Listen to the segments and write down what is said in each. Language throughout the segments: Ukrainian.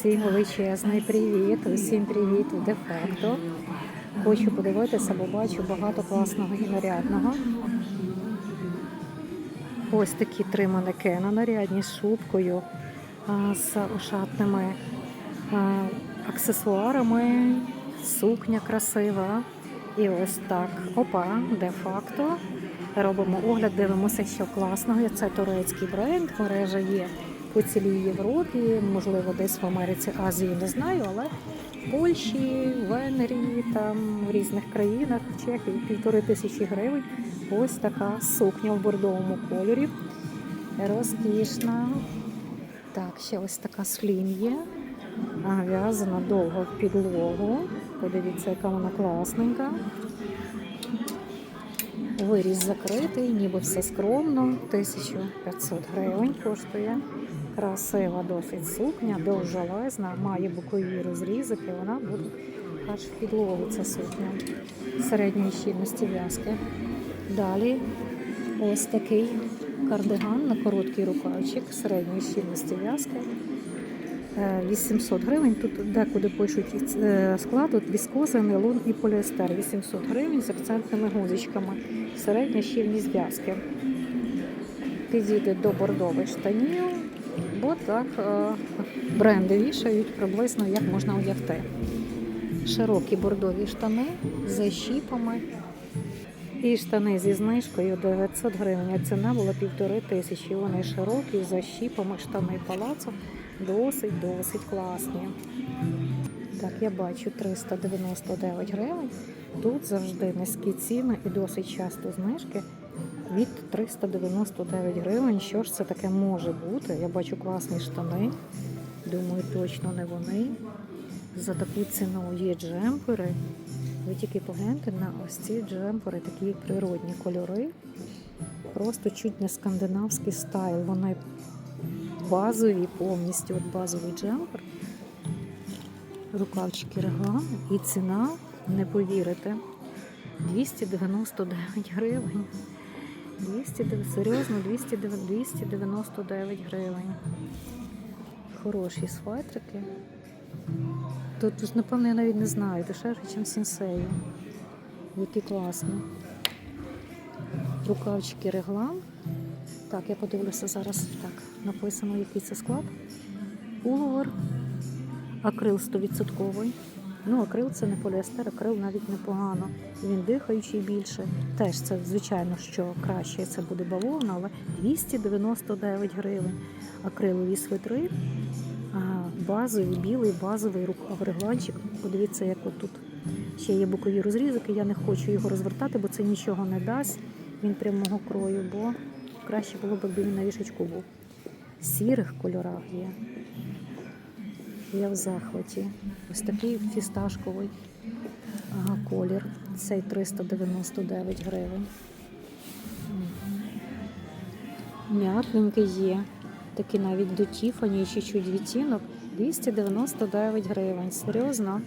Усім величезний привіт, усім привіт де-факто. Хочу подивитися, бо бачу багато класного і нарядного. Ось такі три манекена нарядні з шубкою, з ошатними аксесуарами, сукня красива. І ось так. Опа, де-факто. Робимо огляд, дивимося, що класного. Це турецький бренд, мережа є по цілій Європі, можливо, десь в Америці, Азії не знаю, але в Польщі, Венгрії, там в різних країнах, в Чехії півтори тисячі гривень. Ось така сукня в бордовому кольорі. Розкішна. Так, ще ось така слім є. В'язана довго в підлогу. Подивіться, яка вона класненька. Виріз закритий, ніби все скромно. 1500 гривень коштує. Красива досить сукня, довжелезна, має бокові розрізики, вона буде аж в підлогу ця сукня середньої щільності в'язки. Далі ось такий кардиган на короткий рукавчик середньої щільності в'язки. Е, 800 гривень. Тут декуди пишуть е, склад, от віскоза, нейлон і поліестер. 800 гривень з акцентними гузичками. Середня щільність в'язки. Підійде до бордових штанів, бо так е, бренди вішають приблизно як можна одягти. Широкі бордові штани з щіпами. І штани зі знижкою 900 гривень. Ціна була півтори тисячі. Вони широкі, за щіпами, штани палацу. Досить-досить класні. Так, я бачу 399 гривень. Тут завжди низькі ціни і досить часто знижки від 399 гривень. Що ж це таке може бути? Я бачу класні штани. Думаю, точно не вони. За таку ціну є джемпери. Ви тільки погляньте на ось ці джемпери, такі природні кольори. Просто чуть не скандинавський стайл. Вони базові, повністю от базовий джемпер. Рукавчики реглан і ціна, не повірите, 299 гривень. 209, серйозно, 209 299 гривень. Хороші светрики. Тут, напевно, я навіть не знаю, дешевше, ніж сінсею. Які класні. Рукавчики реглан. Так, я подивлюся зараз. Так, написано, який це склад. Пуловер. Акрил 100%. Ну, акрил це не поліестер, акрил навіть непогано. Він дихаючий більше. Теж це, звичайно, що краще це буде бавовна, але 299 гривень. Акрилові свитри. Базовий, білий, базовий регланчик. Подивіться, як отут ще є бокові розрізики. Я не хочу його розвертати, бо це нічого не дасть. Він прямого крою, бо краще було б, якби він на вішечку був. В сірих кольорах є. Я в захваті. Ось такий фісташковий колір. Цей 399 гривень. М'ятненький є. Такий навіть до Тіфані, чуть-чуть відтінок. 299 гривень. Серйозно.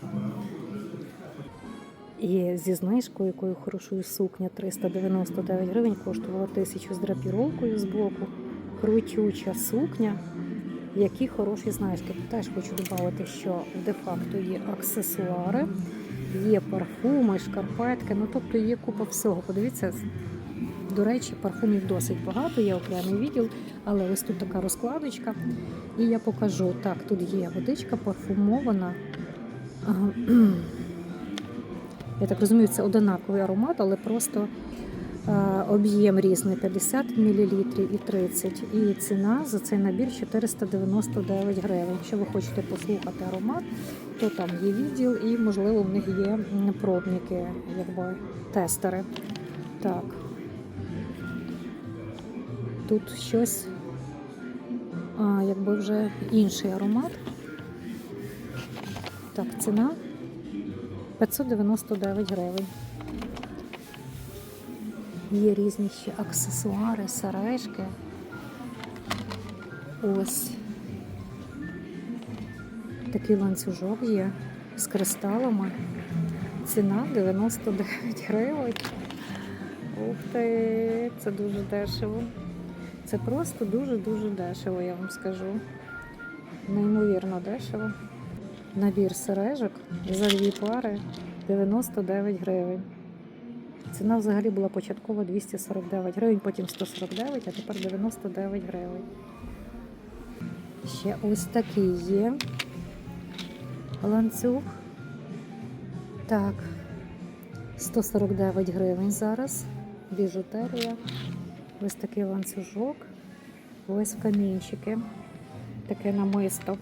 І зі знижкою, якою хорошою сукня 399 гривень, коштувала тисячу з драпіровкою з боку. Крутюча сукня. Які хороші знижки. Теж хочу додати, що де-факто є аксесуари, є парфуми, шкарпетки. Ну тобто є купа всього. Подивіться, до речі, парфумів досить багато, є окремий відділ, але ось тут така розкладочка. І я покажу. Так, тут є водичка парфумована. Я так розумію, це одинаковий аромат, але просто об'єм різний 50 мл і 30 І ціна за цей набір 499 гривень. Якщо ви хочете послухати аромат, то там є відділ і, можливо, в них є пробники, якби тестери. Так. Тут щось, а, якби вже інший аромат. Так, ціна 599 гривень. Є різні ще аксесуари, сережки. Ось такий ланцюжок є з кристалами. Ціна 99 гривень. Ух ти, це дуже дешево. Це просто дуже-дуже дешево, я вам скажу. неймовірно дешево. Набір сережок за дві пари 99 гривень. Ціна взагалі була початкова 249 гривень, потім 149, а тепер 99 гривень. Ще ось такий є ланцюг. Так, 149 гривень зараз. Біжутерія. Ось такий ланцюжок. Ось камінчики. Таке намисто.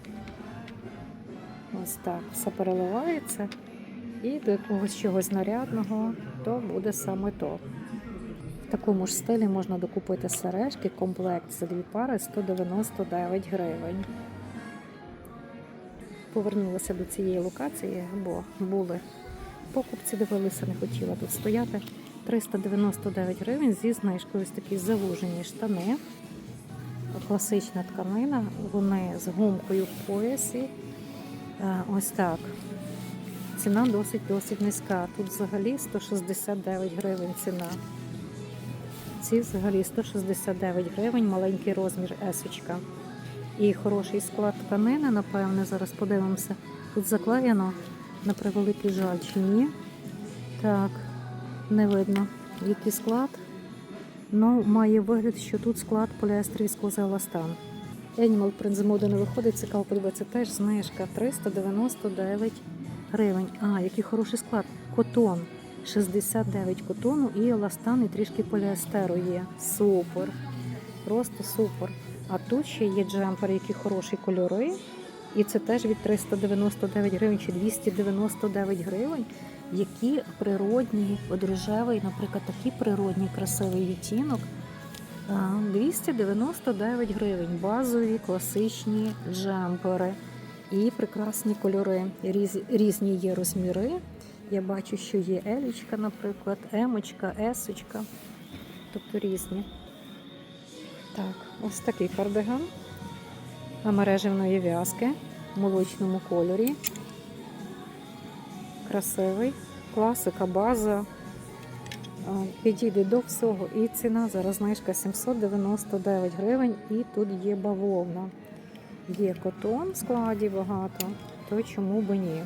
Ось так. Все переливається. І до якогось чогось нарядного, то буде саме то. В такому ж стилі можна докупити сережки, комплект за дві пари 199 гривень. Повернулася до цієї локації, бо були покупці, дивилися, не хотіла тут стояти. 399 гривень зі знижкою ось такі завужені штани. Класична тканина, вони з гумкою в поясі. Е, Ось так. Ціна досить досить низька. Тут взагалі 169 гривень ціна. Ці взагалі 169 гривень, маленький розмір есочка. І хороший склад тканини, напевне, зараз подивимося. Тут заклеєно на превеликий жаль чи ні. Так, не видно, який склад. Ну, має вигляд, що тут склад поліестрів віскоза еластан. Animal Print з моди не виходить, цікаво подивитися, теж знижка 399 гривень. А, який хороший склад. Котон. 69 котону і еластан, і трішки поліестеру є. Супер. Просто супер. А тут ще є джемпери, які хороші кольори. І це теж від 399 гривень чи 299 гривень, які природні, от рожевий, наприклад, такий природній красивий відтінок. 299 гривень. Базові класичні джемпери і прекрасні кольори. Різ, різні є розміри. Я бачу, що є елічка, наприклад, емочка, есочка, тобто різні. Так, ось такий кардиган мережевної в'язки в молочному кольорі. Красивий, класика, база. Підійде до всього. І ціна зараз знижка 799 гривень. І тут є бавовна. Є котон в складі багато, то чому б ні?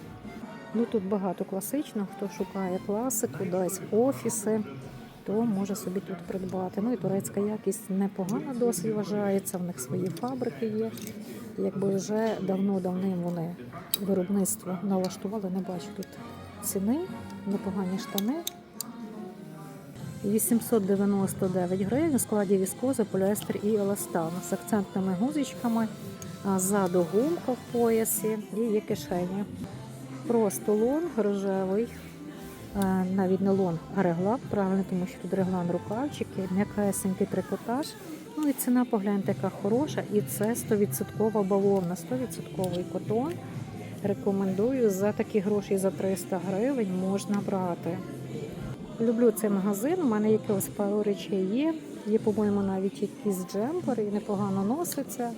Ну тут багато класичного, хто шукає класику, десь офіси, то може собі тут придбати. Ну і турецька якість непогана досить вважається. В них свої фабрики є. Якби вже давно-давним вони виробництво налаштували, не бачу тут ціни, непогані штани. 899 гривень у складі віскоза, поліестер і еластан з акцентними гузичками, ззаду гумка в поясі і є кишені. Просто лон рожевий, навіть не лон, а реглан, правильно, тому що тут реглан рукавчики, м'якесенький трикотаж. Ну і ціна, погляньте, яка хороша. І це 100% бавовна, 100% котон. Рекомендую за такі гроші за 300 гривень можна брати. Люблю цей магазин, у мене якось пару речей є. Є, по-моєму, навіть якісь джемпери, і непогано носиться.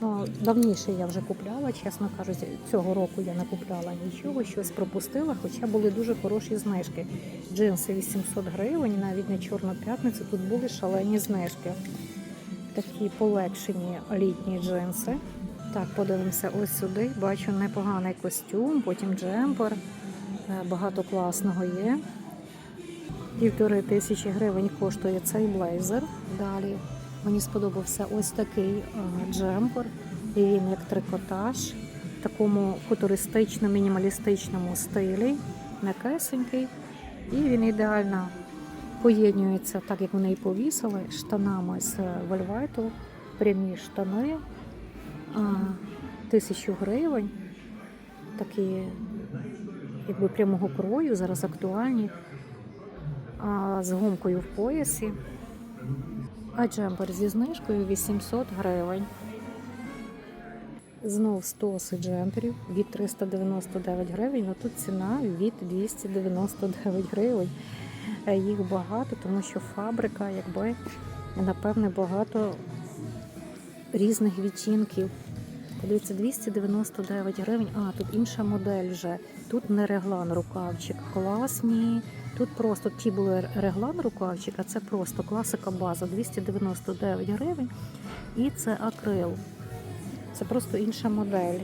Ну, давніше я вже купляла, чесно кажучи, цього року я не купляла нічого, щось пропустила, хоча були дуже хороші знижки. Джинси 800 гривень, навіть на Чорну п'ятницю тут були шалені знижки. Такі полегшені літні джинси. Так, подивимося ось сюди. Бачу непоганий костюм, потім джемпер. Е, Багато класного є. Півтори тисячі гривень коштує цей блейзер. Далі мені сподобався ось такий е, джемпер. І він як трикотаж в такому футуристично мінімалістичному стилі, м'якесенький. І він ідеально поєднується, так як вони і повісили, штанами з вельвету, прямі штани. Тисячу гривень. Такі якби прямого крою, зараз актуальні з гумкою в поясі. А джемпер зі знижкою 800 гривень. Знов стоси джемперів від 399 гривень, а тут ціна від 299 гривень. Е, Їх багато, тому що фабрика, якби, напевне, багато різних відтінків. Подивіться, 299 гривень. А, тут інша модель вже. Тут не реглан рукавчик. Класні. Тут просто ті були реглан рукавчик, а це просто класика база 299 гривень. І це акрил. Це просто інша модель.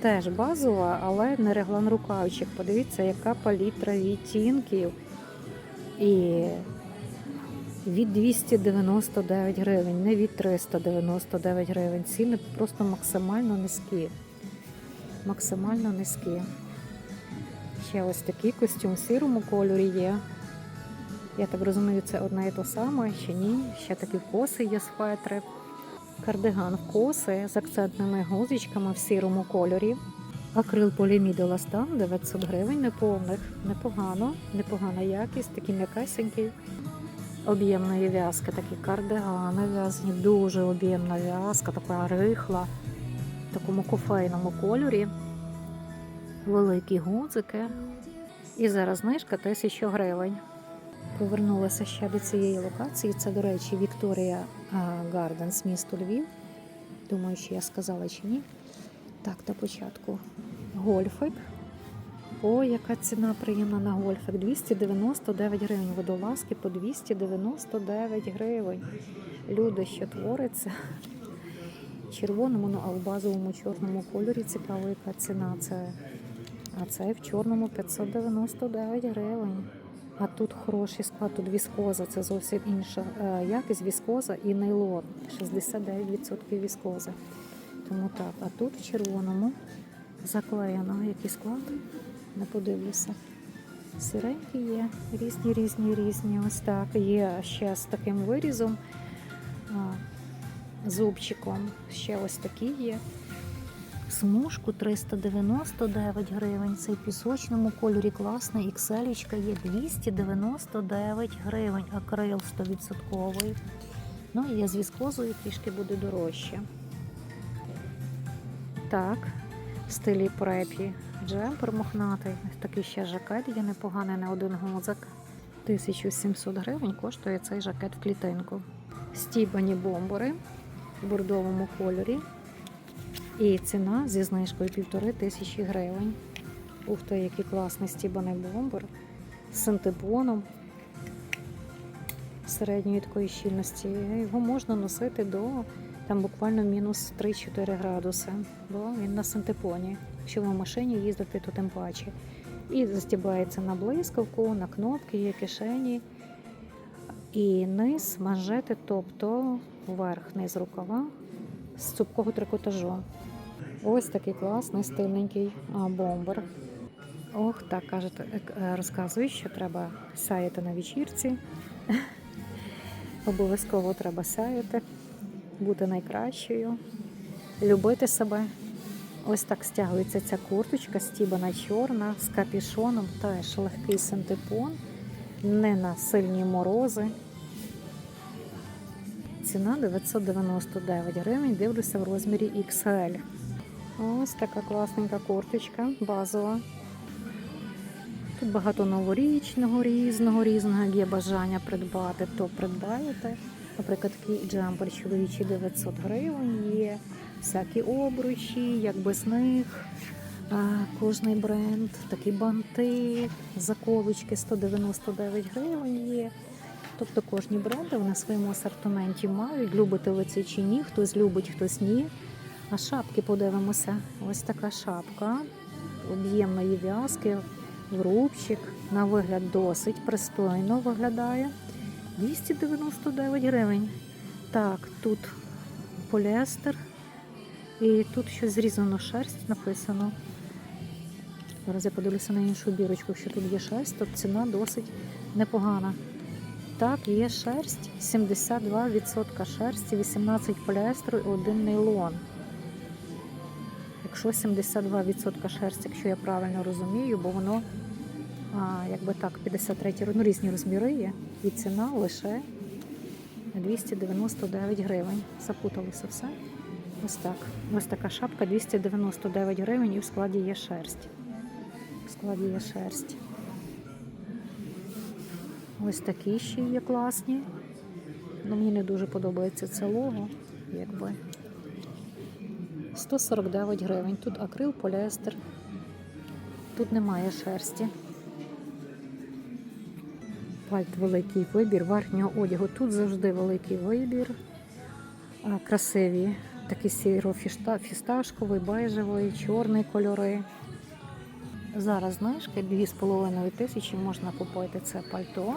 Теж базова, але не реглан рукавчик. Подивіться, яка палітра відтінків. І від 299 гривень, не від 399 гривень. Ціни просто максимально низькі. Максимально низькі. Ще ось такий костюм в сірому кольорі є. Я так розумію, це одне і те саме, чи ні. Ще такі коси є з фетри. Кардиган в коси з акцентними гузичками в сірому кольорі. Акрил полімід еластан 900 гривень, неповних, непогано, непогана якість, такі м'якесенькі. Об'ємної в'язки, такі кардигани в'язані, дуже об'ємна в'язка, така рихла, в такому кофейному кольорі. Великі гудзики. І зараз знижка 1000 гривень. Повернулася ще до цієї локації. Це, до речі, Вікторія Гарденс, місто Львів. Думаю, що я сказала чи ні. Так, на початку гольфик. О, яка ціна приємна на гольфик. 299 гривень. Водолазки по 299 гривень. Люди, що твориться. Червоному, ну а в базовому чорному кольорі цікаво, яка ціна. Це, а це в чорному 599 гривень. А тут хороший склад, тут віскоза, це зовсім інша е, якість віскоза і нейлон. 69% віскози. Тому так, а тут в червоному заклеєно. Який склад? Не подивлюся. Сіренькі є, різні, різні, різні. Ось так. Є ще з таким вирізом, зубчиком. Ще ось такі є. Смужку 399 гривень. Цей в пісочному кольорі класний. XL є 299 гривень. Акрил 100%. Ну і я з віскозою трішки буде дорожче. Так, в стилі препі. Джемпер мохнатий. Такий ще жакет є непоганий, не один гудзик. 1700 гривень коштує цей жакет в клітинку. Стібані бомбори в бордовому кольорі. І ціна зі знижкою півтори тисячі гривень. Ух ти, який класний стібаний бомбер з синтепоном середньої такої щільності. Його можна носити до там буквально мінус 3-4 градуси, бо він на синтепоні. Якщо ви в машині їздите, то тим паче. І застібається на блискавку, на кнопки, є кишені. І низ манжети, тобто верх, низ рукава з цупкого трикотажу. Ось такий класний, стильненький бомбер. Ох, так кажете, е, розказують, що треба сяяти на вечірці. Обов'язково треба сяяти, бути найкращою, любити себе. Ось так стягується ця курточка, стібана чорна, з капішоном, теж легкий синтепон, не на сильні морози. Ціна 999 гривень, дивлюся в розмірі XL. Ось така класненька курточка, базова. Тут багато новорічного, різного, різного. Є бажання придбати, то придбаєте. Наприклад, такий джемпер чоловічий 900 гривень є, всякі обручі, як без них. Кожний бренд, такі банти, заколочки 199 гривень є. Тобто кожні бренди на своєму асортименті мають, любите ви це чи ні, хтось любить, хтось ні. А шапки подивимося. Ось така шапка об'ємної в'язки, рубчик. На вигляд досить пристойно виглядає. 299 гривень. Так, тут поліестер. І тут щось зрізано шерсть написано. Зараз я подивлюся на іншу бірочку, що тут є шерсть, то ціна досить непогана. Так, є шерсть, 72% шерсті, 18 поліестеру і 1 нейлон. Якщо 72% шерсті, якщо я правильно розумію, бо воно а, якби так, 53 ну, різні розміри є, і ціна лише 299 гривень. Запуталося все. Ось так. Ось така шапка 299 гривень і в складі є шерсть. В складі є шерсть. Ось такі ще є класні. Ну, мені не дуже подобається це лого, якби. 149 гривень. Тут акрил, поліестер. Тут немає шерсті. Пальт великий вибір верхнього одягу. Тут завжди великий вибір. Красиві Такий сіро-фісташковий, бежевий, чорний кольори. Зараз знижки 2,5 тисячі можна купити це пальто.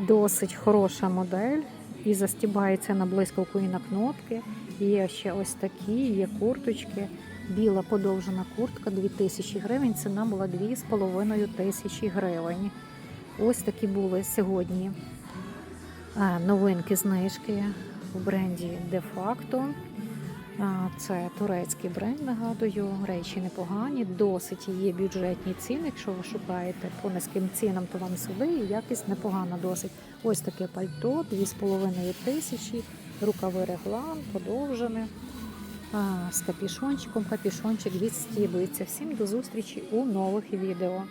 Досить хороша модель і застібається на блискавку і на кнопки. Є ще ось такі, є курточки. Біла подовжена куртка 2000 гривень. Ціна була 2,5 тисячі гривень. Ось такі були сьогодні новинки знижки в бренді De Facto. Це турецький бренд, нагадую. Речі непогані, досить є бюджетні ціни. Якщо ви шукаєте по низьким цінам, то вам сюди і якість непогана досить. Ось таке пальто, 2,5 тисячі, рукави реглан, подовжене. З капішончиком, капішончик відстібується. Всім до зустрічі у нових відео.